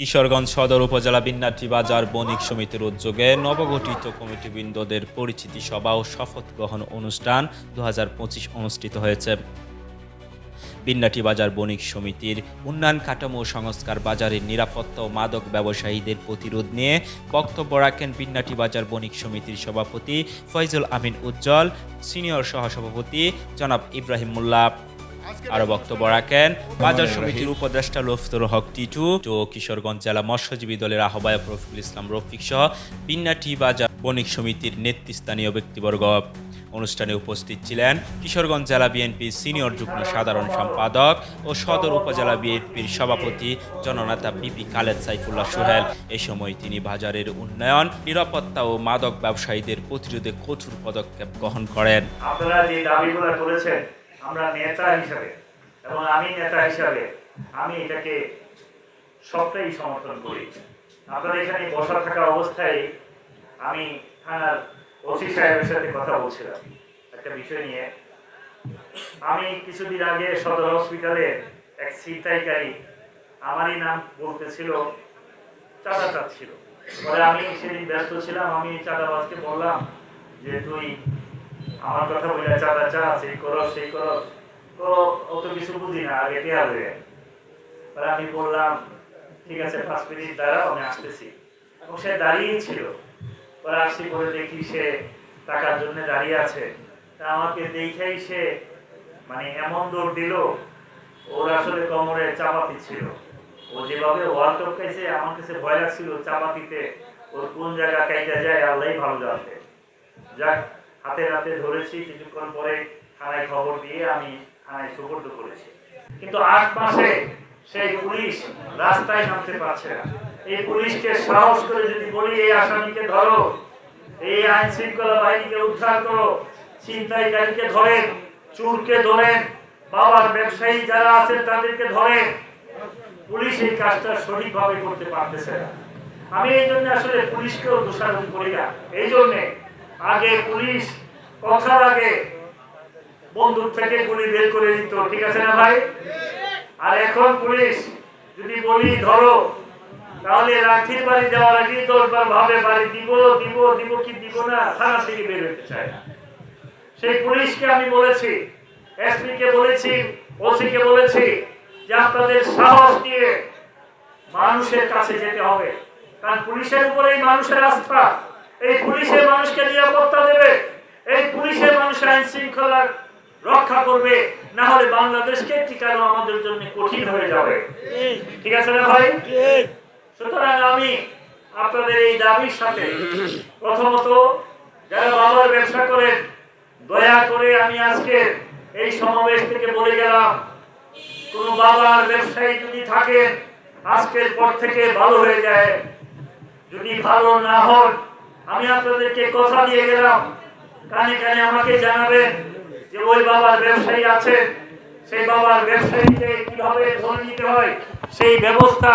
কিশোরগঞ্জ সদর উপজেলা বিন্নাটি বাজার বণিক সমিতির উদ্যোগে নবগঠিত কমিটিবৃন্দদের পরিচিতি সভা ও শপথ গ্রহণ অনুষ্ঠান দু হাজার পঁচিশ অনুষ্ঠিত হয়েছে। বিন্নাটি বাজার বণিক সমিতির উন্নয়ন কাঠামো ও সংস্কার বাজারের নিরাপত্তা ও মাদক ব্যবসায়ীদের প্রতিরোধ নিয়ে বক্তব্য রাখেন বিন্নাটি বাজার বণিক সমিতির সভাপতি ফয়জুল আমিন উজ্জ্বল, সিনিয়র সহসভাপতি জনাব ইব্রাহিম মোল্লা। আরও বক্তব্য রাখেন। বাজার সমিতির উপদেষ্টা লফতুর হক টিটু ও কিশোরগঞ্জ জেলা মৎস্যজীবী দলের আহ্বায়ক রফিকুল ইসলাম রফিক সহ বিন্নাটি বাজার বণিক সমিতির নেতৃস্থানীয় ব্যক্তিবর্গ। অনুষ্ঠানে উপস্থিত ছিলেন কিশোরগঞ্জ জেলা বিএনপির সিনিয়র যুগ্ম সাধারণ সম্পাদক ও সদর উপজেলা বিএনপির সভাপতি জননেতা পিপি খালেদ সাইফুল্লাহ সোহেল। এ সময় তিনি বাজারের উন্নয়ন, নিরাপত্তা ও মাদক ব্যবসায়ীদের প্রতিরোধে কঠোর পদক্ষেপ গ্রহণ করেন। আপনারা যে দাবিগুলো করেছেন আমরা নেতা হিসাবে এবং আমি নেতা হিসাবে আমি এটাকে সবটাই সমর্থন করি। আপনারা এখানে বসা থাকা অবস্থায় আমি থানার ওসি সাহেবের সাথে কথা বলছিলাম। একটা বিষয় নিয়ে। আমি কিছুদিন আগে সদর হসপিটালে এক ছিনতাইকারী আমারই নাম বলতেছিল চাঁদা চাচ্ছিল পরে আমি সেদিন ব্যস্ত ছিলাম, আমি চাঁদাবাজকে বললাম যে, তুই আমার কথা বলে সেই করো সেই করো। অত কিছু বুঝি না, আগে আমি বললাম, ঠিক আছে, পাঁচ মিনিট আমি আসতেছি। এবং সে দাঁড়িয়েই ছিল। পরে দেখি সে টাকার জন্য দাঁড়িয়ে আছে। তা আমাকে দেখেই সে মানে এমন দৌড় দিল, ওর আসলে কোমরে চাপাতি ছিল। ও যেভাবে ওয়াল টপকাইছে আমার কাছে ভয় লাগছিল চাপাতিতে, ওর কোন জায়গা কাইটা যায় আল্লাহ ভালো জানতে যাক হাতে হাতে ধরেছি, কিছুক্ষণ পরে থানায় খবর দিয়ে আমি থানায় সুপর্দ করেছি। কিন্তু আট মাসে সেই পুলিশ রাস্তায় নামতে পারছে না। এই পুলিশকে সাহস করে যদি বলি, এই আসামিকে ধরো, এই আইন শৃঙ্খলা বাহিনীকে উদ্ধার করো, ছিনতাইকারীকে ধরেন চুরকে ধরেন বাবার ব্যবসায়ী যারা আছেন তাদেরকে ধরেন পুলিশ এই কাজটা সঠিকভাবে করতে পারতেছে না। আমি এই জন্য আসলে পুলিশকেও দোষারোপ করি না। এই জন্যে আগে পুলিশ কথার আগে বন্দুক থেকে গুলি বের করে দিত, ঠিক আছে না ভাই? আর এখন পুলিশ, যদি বলি ধরো, তাহলে রাখির বাড়ি দেওয়ার আগে দশবার ভাবে বাড়ি দিব দিব দিব কি দিব না, থানা থেকে বের হতে চায় সেই পুলিশকে আমি বলেছি এসপি কে বলেছি ওসি কে বলেছি যে আপনাদের সাহস দিয়ে মানুষের কাছে যেতে হবে। কারণ পুলিশের উপরেই মানুষের আস্থা। এই পুলিশের মানুষকে নিরাপত্তা দেবে। এই পুলিশের মানুষ আইন শৃঙ্খলা রক্ষা করবে, না হলে বাংলাদেশকে টিকানো আমাদের জন্য কঠিন হয়ে যাবে। ঠিক আছে না ভাই? সুতরাং আমি আপনাদের এই দাবির সাথে প্রথমত যারা বাবার ব্যবসা করেন, দয়া করে আমি আজকে এই সমাবেশ থেকে বলে গেলাম, কোন বাবার ব্যবসায়ী যদি থাকেন, আজকের পর থেকে ভালো হয়ে যায়। যদি ভালো না হন আমি আপনাদেরকে কথা দিয়ে গেলাম। কানে কানে আমাকে জানাবেন যে ওই বাবার ব্যবসায়ী আছে। সেই বাবার ব্যবসায়ীকে কীভাবে ধরে নিতে হয়, সেই ব্যবস্থা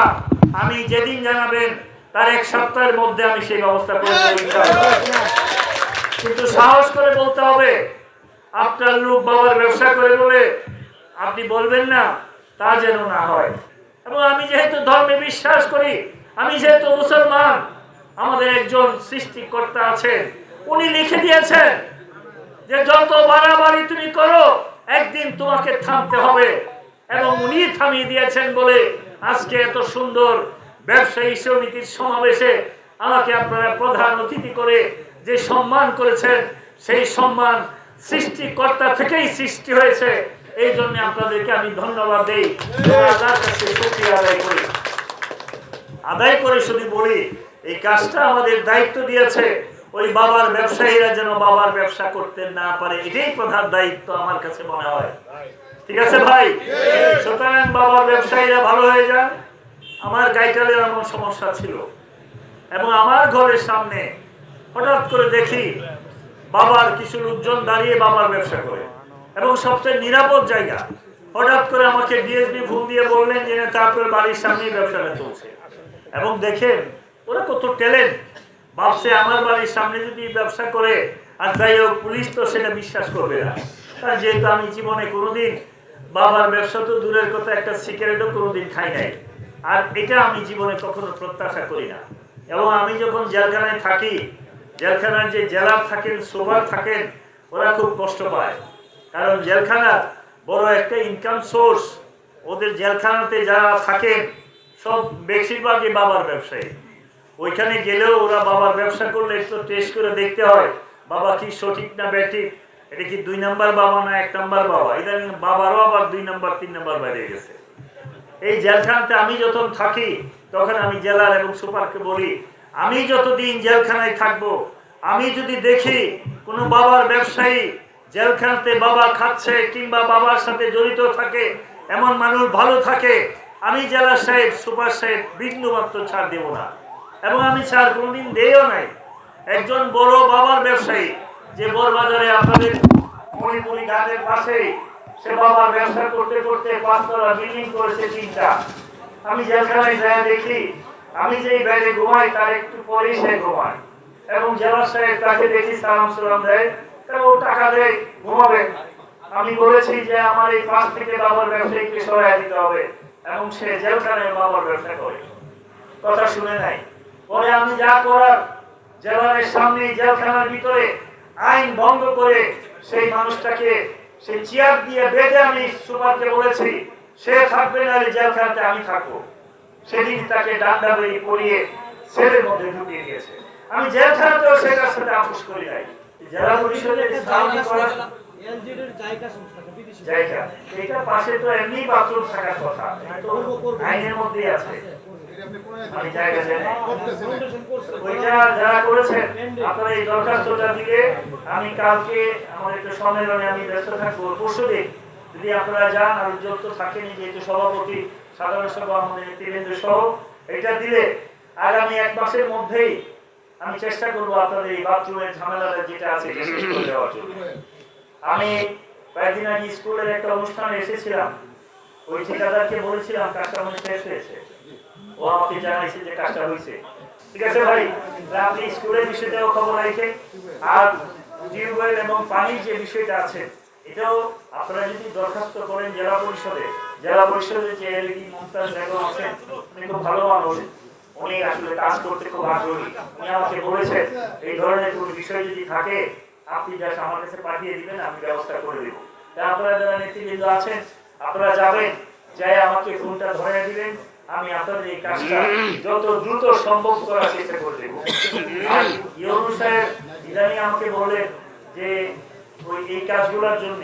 আমি যেদিন জানাবেন, তার এক সপ্তাহের মধ্যে আমি সেই ব্যবস্থা করে কিন্তু সাহস করে বলতে হবে, আপনার লোক বাবার ব্যবসা করে বলে আপনি বলবেন না, তা যেন না হয়। এবং আমি যেহেতু ধর্মে বিশ্বাস করি, আমি যেহেতু মুসলমান আমাদের একজন সৃষ্টিকর্তা আছেন। উনি লিখে দিয়েছেন যে, যত বাড়াবাড়ি তুমি করো, একদিন তোমাকে থামতে হবে। এবং উনি থামিয়ে দিয়েছেন বলে আজকে এত সুন্দর ব্যবসায়ী সমিতির সমাবেশে আমাকে আপনারা প্রধান অতিথি করে যে সম্মান করেছেন, সেই সম্মান সৃষ্টিকর্তা থেকেই সৃষ্টি হয়েছে। এই জন্য আপনাদেরকে আমি ধন্যবাদ দেই। আদায় করে শুধু বলি এই কাজটা আমাদের দায়িত্ব দিয়েছে। ওই বাবার ব্যবসায়ীরা যেন বাবার ব্যবসা করতে না পারে, এটাই প্রধান দায়িত্ব আমার কাছে মনে হয়। ঠিক আছে ভাই? সুতরাং বাবার ব্যবসায়ীরা ভালো হয়ে যান। আমার গাইটালের এমন সমস্যা ছিল। এবং আমার ঘরের সামনে হঠাৎ করে দেখি বাবার কিছু লোকজন দাঁড়িয়ে বাবার ব্যবসা করে। এবং সবচেয়ে নিরাপদ জায়গা, হঠাৎ করে আমাকে ডিএসবি ফোন দিয়ে বললেন যে তারপরে বাড়ির সামনেই ব্যবসাটা চলছে। এবং দেখেন ওরা কত ট্যালেন্ট। ভাবছে আমার বাড়ির সামনে যদি ব্যবসা করে, আর যাই হোক, পুলিশ তো সেটা বিশ্বাস করবে না। কারণ যেহেতু আমি জীবনে কোনোদিন বাবার ব্যবসা তো দূরের কথা, একটা সিগারেটও কোনোদিন খাই নাই। আর এটা আমি জীবনে কখনো প্রত্যাশা করি না। এবং আমি যখন জেলখানায় থাকি, জেলখানার যে জেলার থাকেন সুপার থাকেন, ওরা খুব কষ্ট পায়। কারণ জেলখানার বড় একটা ইনকাম সোর্স ওদের জেলখানাতে যারা থাকেন, সব বেশিরভাগই বাবার ব্যবসায়ী। ওইখানে গেলেও ওরা বাবার ব্যবসা করলে একটু টেস্ট করে দেখতে হয়, বাবা কি সঠিক না ব্যাঠিক এটা কি দুই নাম্বার বাবা না এক নাম্বার বাবা? ইদানিং বাবারও আবার দুই নাম্বার, তিন নাম্বার বাইরে গেছে। এই জেলখানাতে আমি যখন থাকি, তখন আমি জেলার এবং সুপারকে বলি, আমি যতদিন জেলখানায় থাকব, আমি যদি দেখি কোনো বাবার ব্যবসায়ী জেলখানাতে বাবা খাচ্ছে কিংবা বাবার সাথে জড়িত থাকে, এমন মানুষ ভালো থাকে, আমি জেলা সাহেব, সুপার সাহেব বিন্দুমাত্র ছাড় দেব না। এবং আমি ছাড় কোনোদিন দেও নাই। একজন বড় বাবার ব্যবসায়ী, যে বড়বাজারে আপনাদের মণিপুরি ঘাটের পাশেই, সে বাবার ব্যবসা করতে করতে পাঁচতলা বিল্ডিং করেছে তিনটা। আমি জেলখানায় যায় দেখি, আমি যেই বাইরে ঘুমাই, তার একটু পরেই সে ঘুমায়। এবং জেলা সাহেব তাকে দেখি, সালাম সালাম দেয় ও টাকা দেয়, ঘুমাবে। আমি বলেছি যে, আমার এই পাঁচ থেকে বাবার ব্যবসায়ীকে সহায় দিতে হবে। এবং সে জেলখানায় বাবার ব্যবসা করে। কথা শুনে নাই। পরে আমি যা করার জেলারের সামনে জেলখানার ভিতরে আইন ভঙ্গ করে সেই মানুষটাকে সেই চেয়ার দিয়ে বেঁধে আমি সুপারকে বলেছি সে থাকবে না জেলখানাতে আমি থাকব। সেদিন তাকে ডান্ডা বেরিয়ে পড়িয়ে সেলের মধ্যে ঢুকিয়ে দিয়েছে। আমি জেলখানাতেও সে সেটার সাথে আপোষ করি নাই। জেলা পরিষদের করা জায়গা এটা পাশে তো এমনি বাথরুম থাকার কথা। আইনের মধ্যেই আছে। আমি জায়গা জানি ফাউন্ডেশন করছে ওইটা যারা করেছেন আপনারা এই দরখাস্তটা দিলে আমি কালকে আমার একটা সম্মেলনে আমি ব্যস্ত থাকব। পরশু দিন যদি আপনারা যান আর উজ্জ্বল তো থাকেনি যেহেতু সভাপতি সাধারণ সভা আমাদের নেতৃবৃন্দ সহ এটা দিলে আগামী এক মাসের মধ্যেই আমি চেষ্টা করব আপনাদের এই বাথরুমের ঝামেলাটা যেটা আছে আমি কয়েকদিন আগে স্কুলের একটা অনুষ্ঠানে এসেছিলাম। ওই ঠিকাদারকে বলেছিলাম কাজটা মনে শেষ হয়েছে। যে কাজটা হয়েছে। ঠিক আছে ভাই আপনি স্কুলের বিষয়টাও খবর রাখেন। আর টিউবওয়েল এবং পানির যে বিষয়টা আছে, এটাও আপনারা যদি দরখাস্ত করেন জেলা পরিষদে, জেলা পরিষদের যে বেগম আছেন, উনি খুব ভালো মানুষ। উনি আসলে কাজ করতে খুব আগ্রহী। উনি আমাকে বলেছেন, এই ধরনের কোনো বিষয় যদি থাকে, আপনি জাস্ট আমার কাছে পাঠিয়ে দিবেন, আমি ব্যবস্থা করে দেবো। আপনারা যারা নেতৃবৃন্দ আছেন, আপনারা যাবেন যাই আমাকে ফোনটা ধরে দিবেন। আমি আপনাদের এই কাজটা যত দ্রুত সম্ভব করার চেষ্টা করে দেবো। আর ইয়নু সাহেব ইদানি আমাকে বললেন যে ওই এই কাজগুলোর জন্য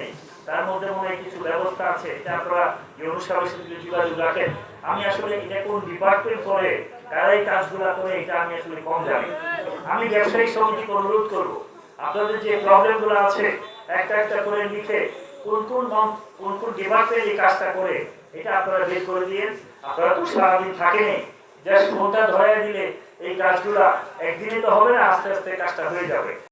তার মধ্যে মনে হয় কিছু ব্যবস্থা আছে এটা আপনারা ইয়নু সাহেবের সাথে যোগাযোগ রাখেন। আমি আসলে এটা কোন ডিপার্টমেন্ট করে কারা এই কাজগুলো করে এটা আমি আসলে কম জানি। আমি ব্যবসায়িক সমিতিকে অনুরোধ করব আপনাদের যে প্রবলেমগুলো আছে একটা একটা করে লিখে কোন কোন কোন কোন এই কাজটা করে, এটা আপনারা বের করে আপনারা তো থাকেনি জাস্ট এই একদিনে তো হবে না, আস্তে আস্তে কাজটা হয়ে যাবে।